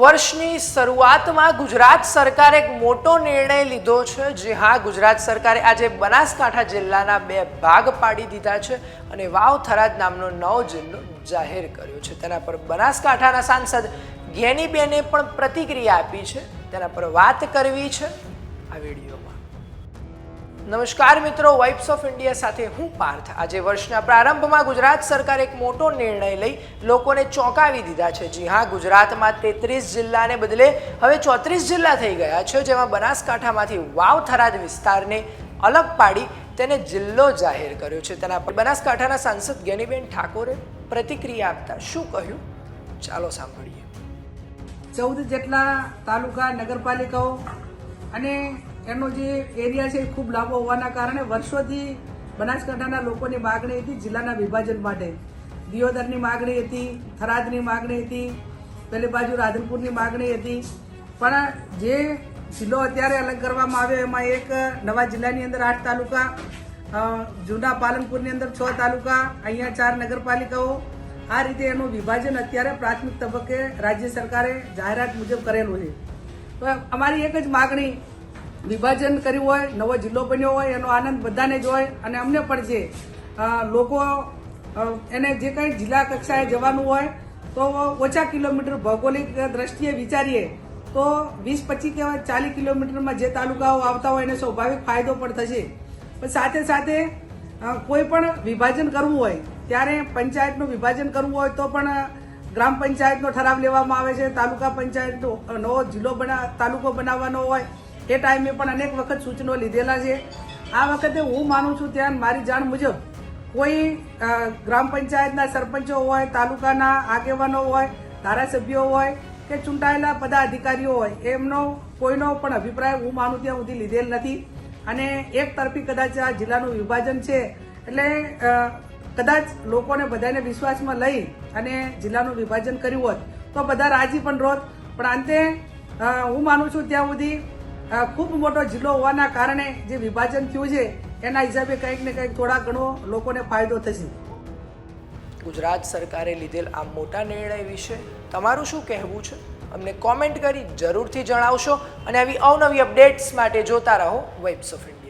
વર્ષની શરૂઆતમાં ગુજરાત સરકારે એક મોટો નિર્ણય લીધો છે. જે હા, ગુજરાત સરકારે આજે બનાસકાંઠા જિલ્લાના બે ભાગ પાડી દીધા છે અને વાવ થરાદ નામનો નવો જિલ્લો જાહેર કર્યો છે. તેના પર બનાસકાંઠાના સાંસદ જ્ઞાનીબેને પણ પ્રતિક્રિયા આપી છે. તેના પર વાત કરવી છે આ વિડીયોમાં. નમસ્કાર મિત્રો વાઇબ્સ ઓફ ઇન્ડિયા સાથે હું પાર્થ. આજે વર્ષના પ્રારંભમાં ગુજરાત સરકારે એક મોટો નિર્ણય લઈ લોકોને ચોંકાવી દીધા છે. જી હા, ગુજરાતમાં તેત્રીસ જિલ્લાને બદલે હવે ચોત્રીસ જિલ્લા થઈ ગયા છે, જેમાં બનાસકાંઠામાંથી વાવ થરાદ વિસ્તારને અલગ પાડી તેને જિલ્લો જાહેર કર્યો છે. તેના પર બનાસકાંઠાના સાંસદ જ્ઞાનીબેન ઠાકોરે પ્રતિક્રિયા આપતા શું કહ્યું? ચાલો સાંભળીએ. ચૌદ જેટલા તાલુકા નગરપાલિકાઓ અને એનો જે એરિયા છે એ ખૂબ લાંબો હોવાના કારણે વર્ષોથી બનાસકાંઠાના લોકોની માગણી હતી જિલ્લાના વિભાજન માટે. દિયોદરની માગણી હતી, થરાદની માગણી હતી, પેલી બાજુ રાધનપુરની માગણી હતી. પણ જે જિલ્લો અત્યારે અલગ કરવામાં આવ્યો, એમાં એક નવા જિલ્લાની અંદર આઠ તાલુકા જૂના પાલનપુરની અંદર છ તાલુકા, અહીંયા ચાર નગરપાલિકાઓ. આ રીતે એનું વિભાજન અત્યારે પ્રાથમિક તબક્કે રાજ્ય સરકારે જાહેરાત મુજબ કરેલું છે. તો અમારી એક જ માગણી વિભાજન કર્યું હોય, નવો જિલ્લો બન્યો હોય, એનો આનંદ બધાને જ હોય. અને અમને પણ છે લોકો એને જે કંઈ જિલ્લા કક્ષાએ જવાનું હોય, તો ઓછા કિલોમીટર ભૌગોલિક દ્રષ્ટિએ વિચારીએ, તો વીસ પચીસ કે ચાલીસ કિલોમીટરમાં જે તાલુકાઓ આવતા હોય એને સ્વાભાવિક ફાયદો પણ થશે. પણ સાથે સાથે કોઈ પણ વિભાજન કરવું હોય, ત્યારે પંચાયતનું વિભાજન કરવું હોય, તો પણ ગ્રામ પંચાયતનો ઠરાવ લેવામાં આવે છે. તાલુકા પંચાયતનો નવો જિલ્લો બના, તાલુકો બનાવવાનો હોય એ ટાઈમે પણ અનેક વખત સૂચનો લીધેલા છે. આ વખતે હું માનું છું ત્યાં મારી જાણ મુજબ કોઈ ગ્રામ પંચાયતના સરપંચો હોય, તાલુકાના આગેવાનો હોય, ધારાસભ્યો હોય કે ચૂંટાયેલા પદાધિકારીઓ હોય, એમનો કોઈનો પણ અભિપ્રાય હું માનું ત્યાં સુધી લીધેલ નથી. અને એક તરફી કદાચ આ જિલ્લાનું વિભાજન છે. એટલે કદાચ લોકોને બધાને વિશ્વાસમાં લઈ અને જિલ્લાનું વિભાજન કર્યું હોત તો બધા રાજી પણ રોત. પણ અંતે હું માનું છું ત્યાં સુધી ખૂબ મોટો જિલ્લો હોવાના કારણે જે વિભાજન થયું છે, એના હિસાબે કંઈક ને કંઈક થોડા ઘણો લોકોને ફાયદો થશે. ગુજરાત સરકારે લીધેલ આ મોટા નિર્ણય વિશે તમારું શું કહેવું છે? અમને કોમેન્ટ કરી જરૂરથી જણાવશો અને આવી અવનવી અપડેટ્સ માટે જોતા રહો વેબ્સ ઓફ ઇન્ડિયા